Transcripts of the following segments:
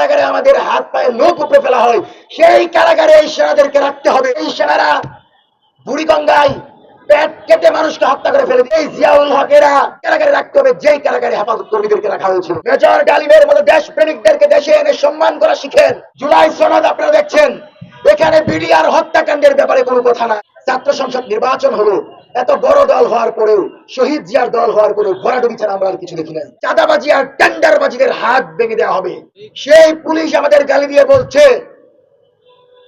কারাগারে আমাদের হাত পায়ে লোক উপরে ফেলা হয়। সেই কারাগারে এই সেনাদেরকে রাখতে হবে। এই সেনারা বুড়িগঙ্গায় পেট কেটে মানুষকে হত্যা করে ফেলে এই জিয়াউল হকেরা কারাগারে রাখতে হবে, যেই কারাগারে হেফাজত কর্মীদেরকে রাখা হয়েছিল মেজর ডালিমের মতো দেশ প্রেমিকদেরকে দেশে এনে সম্মান করা শিখেন। জুলাই সনদ আপনারা দেখছেন। এখানে বিডিআর হত্যাকাণ্ডের ব্যাপারে কোনো কথা না ছাত্র সংসদ নির্বাচন হলো। এত বড় দল হওয়ার পরেও, শহীদ জিয়ার দল হওয়ার পরেও ভরাডুবি ছাড়া আমরা আর কিছু দেখি নাই। চাঁদাবাজি আর টেন্ডারবাজিদের হাত ভেঙে দেওয়া হবে। সেই পুলিশ আমাদের গালি দিয়ে বলছে,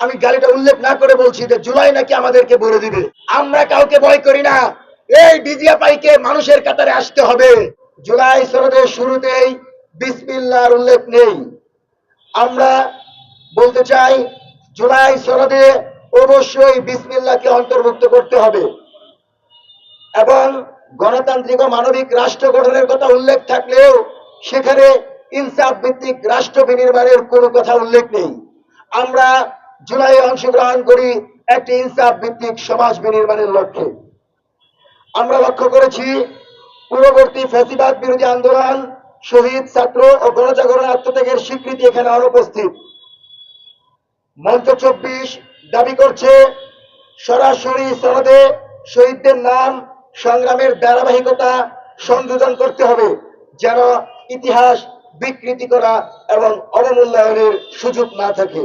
আমি গালিটা উল্লেখ না করে বলছি যে জুলাই নাকি আমাদেরকে বলে দিবে। আমরা কাউকে ভয় করি না। এই ডিজিএফআই কে মানুষের কাতারে আসতে হবে। জুলাই সনদের শুরুতেই বিসমিল্লাহর উল্লেখ নেই। আমরা বলতে চাই, জুলাই সনদে অবশ্যই বিসমিল্লাহকে অন্তর্ভুক্ত করতে হবে। এবং গণতান্ত্রিক ও মানবিক রাষ্ট্র গঠনের কথা উল্লেখ থাকলেও সেখানে ইনসাফ ভিত্তিক রাষ্ট্র বিনির্মাণের কোনো কথা উল্লেখ নেই। আমরা জুলাই অংশগ্রহণ করি একটি ইনসাফ ভিত্তিক সমাজ বিনির্মাণের লক্ষ্যে। আমরা লক্ষ্য করেছি, পূর্ববর্তী ফ্যাসিবাদ বিরোধী আন্দোলন, শহীদ ছাত্র ও গণজাগরণ আত্মত্যাগের স্বীকৃতি এখানে অনুপস্থিত। মঞ্চ চব্বিশ দাবি করছে, সরাসরি সনদে শহীদদের নাম সংগ্রামের ধারাবাহিকতা সংযোজন করতে হবে, যেন ইতিহাস বিকৃতি করা এবং অবমূল্যায়নের সুযোগ না থাকে।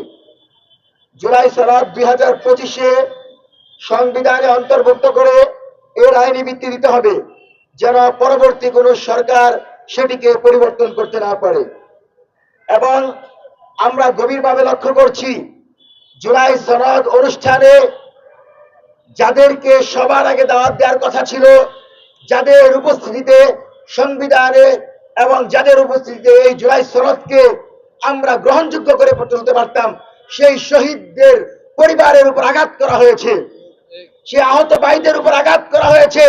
জুলাই সনদ দুই হাজার পঁচিশে সংবিধানে অন্তর্ভুক্ত করে এর আইনি ভিত্তি দিতে হবে, যেন পরবর্তী কোনো সরকার সেটিকে পরিবর্তন করতে না পারে। এবং আমরা গভীরভাবে লক্ষ্য করছি, জুলাই সনদ অনুষ্ঠানে যাদেরকে সবার আগে দাওয়াত দেওয়ার কথা ছিল, যাদের উপস্থিতিতে সংবিধানে এবং যাদের উপস্থিতিতে এই জুলাই সনদকে আমরা গ্রহণযোগ্য করে চলতে পারতাম, সেই শহীদদের পরিবারের উপর আঘাত করা হয়েছে। সে আহত ভাইদের উপর আঘাত করা হয়েছে।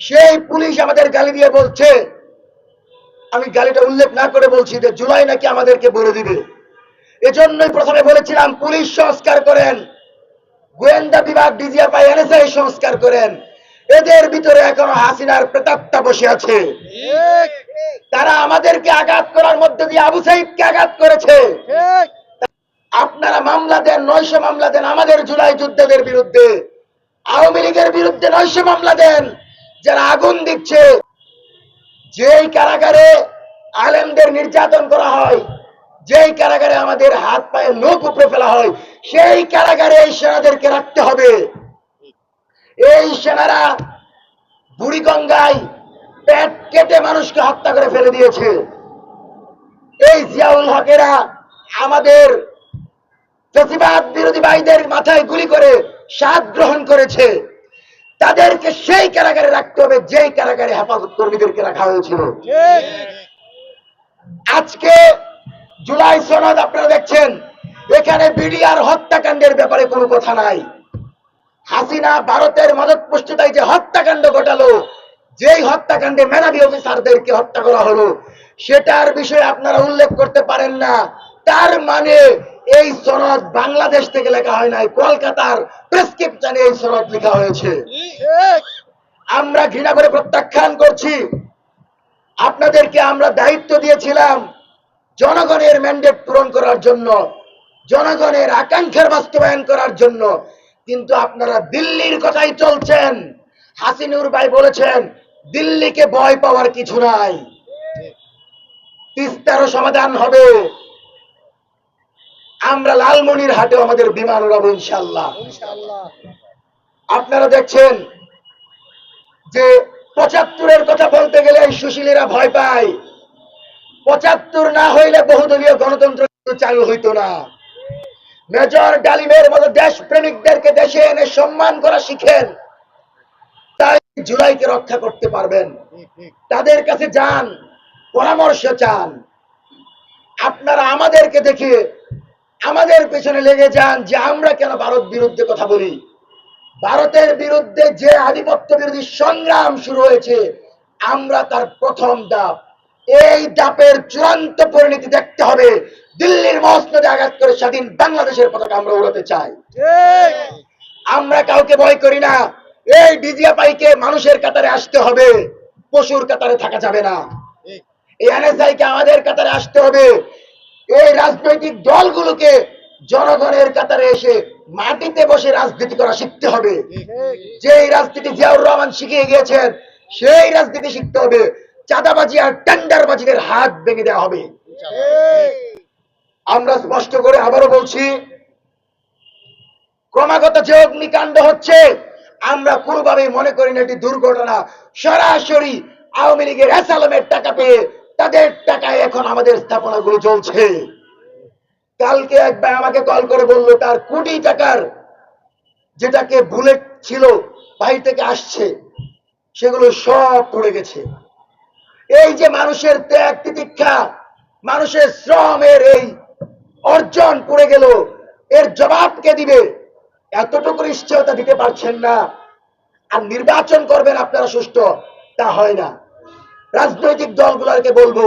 সেই পুলিশ আমাদের গালি দিয়ে বলছে, আমি গালিটা উল্লেখ না করে বলছি যে জুলাই নাকি আমাদেরকে বলে দিবে। এজন্যই প্রথমে বলেছিলাম, পুলিশ সংস্কার করেন। গোয়েন্দা বিভাগ ডিজিএফআই এনএসআই সংস্কার করেন। এদের ভিতরে এখনও হাসিনার প্রেতাত্মা বসে আছে। তারা আমাদেরকে আঘাত করার মধ্যে দিয়ে আবু সাইদকে আঘাত করেছে। আপনারা মামলা দেন নয়শো মামলা দেন আমাদের জুলাই যোদ্ধাদের বিরুদ্ধে। আওয়ামী লীগের বিরুদ্ধে নয়শো মামলা দেন যারা আগুন দিচ্ছে। যেই কারাগারে আলেমদের নির্যাতন করা হয় যেই কারাগারে আমাদের হাত পায়ে লোক উপরে ফেলা হয় সেই কারাগারে এই সেনাদেরকে রাখতে হবে। এই সেনারা বুড়িগঙ্গায় পেট কেটে মানুষকে হত্যা করে ফেলে দিয়েছে। এই জিয়াউল হকেরা আমাদের প্রতিবাদ বিরোধী ভাইদের মাথায় গুলি করে সাত গ্রহণ করেছে। তাদেরকে সেই কারাগারে রাখতে হবে যেই কারাগারে হেফাজত কর্মীদেরকে রাখা হয়েছিল। আজকে জুলাই সনদ আপনারা দেখছেন। এখানে বিডিআর হত্যাকাণ্ডের ব্যাপারে কোনো কথা নাই। হাসিনা ভারতের মদত পুষ্টতায় যে হত্যাকাণ্ড ঘটালো, যেই হত্যাকাণ্ডে মেধাবী অফিসারদেরকে হত্যা করা হলো, সেটার বিষয়ে আপনারা উল্লেখ করতে পারেন না। তার মানে এই সনদ বাংলাদেশ থেকে লেখা হয় নাই, কলকাতার প্রেসক্রিপশনে এই সনদ লেখা হয়েছে। আমরা ঘৃণা করে প্রত্যাখ্যান করছি। আপনাদেরকে আমরা দায়িত্ব দিয়েছিলাম জনগণের ম্যান্ডেট পূরণ করার জন্য। জনগণের আকাঙ্ক্ষার বাস্তবায়ন করার জন্য কিন্তু আপনারা দিল্লির কথাই চলছেন। হাসিনুর ভাই বলেছেন দিল্লিকে ভয় পাওয়ার কিছু নাই। তিস্তারও সমাধান হবে। আমরা লালমনির হাটেও আমাদের বিমান উড়াবো ইনশাল্লাহ আপনারা দেখছেন যে পঁচাত্তরের কথা বলতে গেলে এই সুশীলেরা ভয় পায়। পঁচাত্তর না হইলে বহুদলীয় গণতন্ত্র কিন্তু চালু হইতো না। মেজর ডালিমের মতো দেশ প্রেমিকদেরকে দেশে এনে সম্মান করা শিখেন। তাই জুলাইকে রক্ষা করতে পারবেন। তাদের কাছে যান, পরামর্শ চান। আপনারা আমাদেরকে দেখে আমাদের পেছনে লেগে যান যে আমরা কেন ভারত বিরুদ্ধে কথা বলি। ভারতের বিরুদ্ধে যে আধিপত্য বিরোধী সংগ্রাম শুরু হয়েছে, আমরা তার প্রথম ডাব এই ডাপের চূড়ান্ত পরিণতি দেখতে হবে। দিল্লির মসনদে আঘাত করে স্বাধীন বাংলাদেশের পতাকা আমরা উড়াতে চাই। আমরা কাউকে ভয় করি না। এই ডিজিএফআই কে মানুষের কাতারে আসতে হবে। পশুর কাতারে থাকা যাবে না। এই এনএসআই কে আমাদের কাতারে আসতে হবে। এই রাজনৈতিক দলগুলোকে জনগণের কাতারে এসে মাটিতে বসে রাজনীতি করা শিখতে হবে। যেই রাজনীতি জিয়াউর রহমান শিখিয়ে গিয়েছেন সেই রাজনীতি শিখতে হবে। চাঁদাবাজি আর টেন্ডারবাজিদের হাত ভেঙে দেওয়া হবে। আমরা স্পষ্ট করে আবারও বলছি, ক্রমাগত যে অগ্নিকাণ্ড হচ্ছে, আমরা কোনোভাবেই মনে করি না এটি দুর্ঘটনা। সরাসরি আওয়ামী লীগের অ্যাসালামের টাকা পেয়ে তাদের টাকায় এখন আমাদের স্থাপনাগুলো চলছে কালকে একবার আমাকে কল করে বলল, তার কোটি টাকার যেটাকে বুলেট ছিল বাহির থেকে আসছে, সেগুলো সব পড়ে গেছে। এই যে মানুষের ত্যাগ তিতিক্ষা মানুষের শ্রমের এই অর্জন পড়ে গেল। এর জবাব কে দিবে? এতটুকু নিশ্চয়তা দিতে পারছেন না। আর নির্বাচন করবেন আপনারা সুষ্ঠু তা হয় না। রাজনৈতিক দলগুলোকে বলব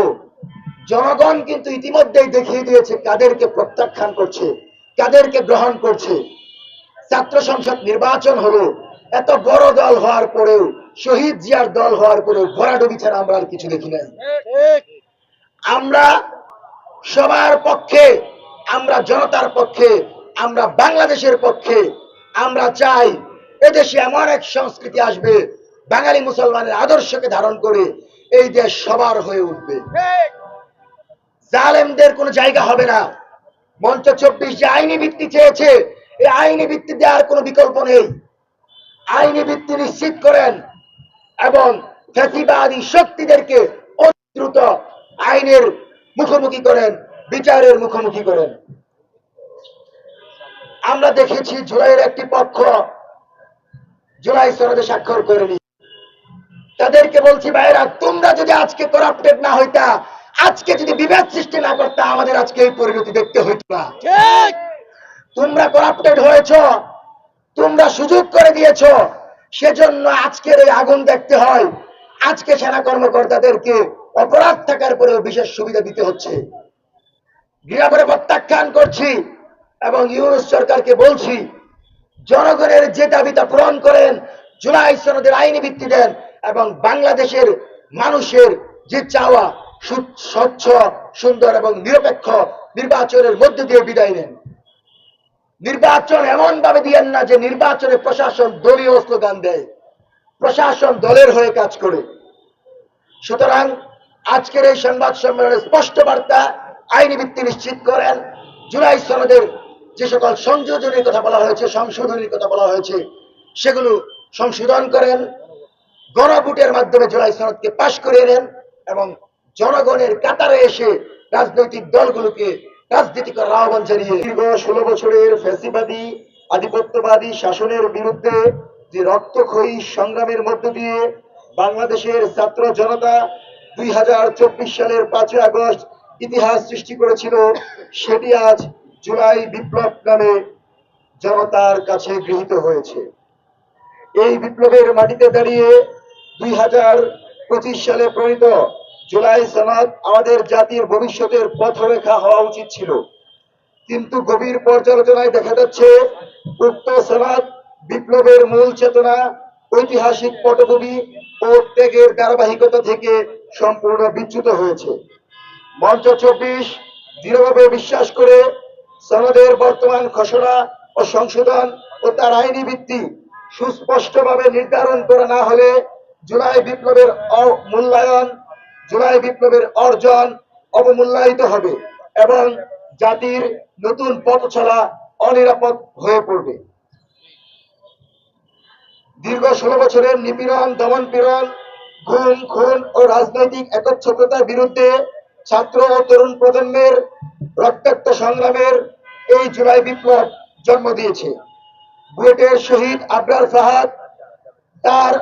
জনগণ কিন্তু ইতিমধ্যেই দেখিয়ে দিয়েছে কাদেরকে প্রত্যাখ্যান করছে কাদেরকে গ্রহণ করছে। ছাত্র সংসদ নির্বাচন হলো এত বড় দল হওয়ার পরেও শহীদ জিয়ার দল হওয়ার পরেও ভরাডুবি ছাড়া আমরা আর কিছু দেখি নাই। আমরা সবার পক্ষে আমরা জনতার পক্ষে, আমরা বাংলাদেশের পক্ষে, আমরা চাই এদেশে এমন এক সংস্কৃতি আসবে, বাঙালি মুসলমানের আদর্শকে ধারণ করে এই দেশ সবার হয়ে উঠবে। জালেমদের কোনো জায়গা হবে না। মঞ্চ চব্বিশ যে আইনি ভিত্তি চেয়েছে, এই আইনি ভিত্তি দেওয়ার কোনো বিকল্প নেই। আইনি ভিত্তি নিশ্চিত করেন এবং ফ্যাসিবাদী শক্তিদেরকে অতি দ্রুত আইনের মুখোমুখি করেন। বিচারের মুখোমুখি করেন আমরা দেখেছি জুলাইয়ের একটি পক্ষ জুলাই সনদে স্বাক্ষর করেনি তাদেরকে বলছি ভাইরা তোমরা যদি আজকে করাপ্টেড না হইতা আজকে যদি বিভেদ সৃষ্টি না করতা আমাদের আজকে এই পরিণতি দেখতে হইত না। তোমরা করাপ্টেড হয়েছ তোমরা সুযোগ করে দিয়েছ সেজন্য আজকের এই আগুন দেখতে হয়। আজকে সেনা কর্মকর্তাদেরকে অপরাধ থাকার পরেও বিশেষ সুবিধা দিতে হচ্ছে। গৃহাপরে প্রত্যাখ্যান করছি এবং ইউনুস সরকারকে বলছি, জনগণের যে দাবিটা পূরণ করেন, জুলাই সনদের আইনি ভিত্তি দেন এবং বাংলাদেশের মানুষের যে চাওয়া স্বচ্ছ, সুন্দর এবং নিরপেক্ষ নির্বাচনের মধ্য দিয়ে বিদায় নেন। নির্বাচন এমন ভাবে দিয়েন না যে নির্বাচনে প্রশাসন দলীয় স্লোগান দেয়, প্রশাসন দলের হয়ে কাজ করে। সুতরাং আজকের এই সংবাদ সম্মেলনে স্পষ্ট বার্তা আইনি ভিত্তি নিশ্চিত করেন। জুলাই সনদের যে সকল সংযোজনের কথা বলা হয়েছে, সংশোধনের কথা বলা হয়েছে, সেগুলো সংশোধন করেন। গণভোটের মাধ্যমে জুলাই সনদকে পাশ করিয়ে নেন এবং জনগণের কাতারে এসে রাজনৈতিক দলগুলোকে রাজনীতি করার আহ্বান জানিয়ে দীর্ঘ ষোলো বছরের ফ্যাসিবাদী, আধিপত্যবাদী শাসনের বিরুদ্ধে যে রক্তক্ষয়ী সংগ্রামের মধ্য দিয়ে বাংলাদেশের ছাত্র জনতা দুই হাজার চব্বিশ সালের পাঁচই আগস্ট ইতিহাস সৃষ্টি করেছিল, সেটি আজ জুলাই বিপ্লব নামে জনতার কাছে গৃহীত হয়েছে। এই বিপ্লবের মাটিতে দাঁড়িয়ে দুই হাজার পঁচিশ সালে প্রণীত জুলাই সনদ আমাদের জাতির ভবিষ্যতের পথরেখা হওয়া উচিত ছিল। কিন্তু গভীর পর্যালোচনায় দেখা যাচ্ছে, উক্ত সনদ বিপ্লবের মূল চেতনা, ঐতিহাসিক পটভূমি ও ত্যাগের ধারাবাহিকতা থেকে সম্পূর্ণ বিচ্যুত হয়েছে। মঞ্চ চব্বিশ দৃঢ়ভাবে বিশ্বাস করে সনদের বর্তমান খসড়া ও সংশোধন ও তার আইনি ভিত্তি সুস্পষ্টভাবে নির্ধারণ করা না হলে জুলাই বিপ্লবের অমূল্যায়ন জুলাই বিপ্লবের অর্জন অবমূল্যায়িত হবে এবং জাতির নতুন পথ চলা অনিরাপদ হয়ে পড়বে। দীর্ঘ ষোলো বছরের নিপীড়ন, দমন পীড়ন গুম খুন ও রাজনৈতিক একচ্ছতার বিরুদ্ধে ছাত্র ও তরুণ প্রজন্মের রক্তাক্ত সংগ্রামের এই জুলাই বিপ্লব জন্ম দিয়েছে। বুয়েটের শহীদ আবরার ফাহাদ তার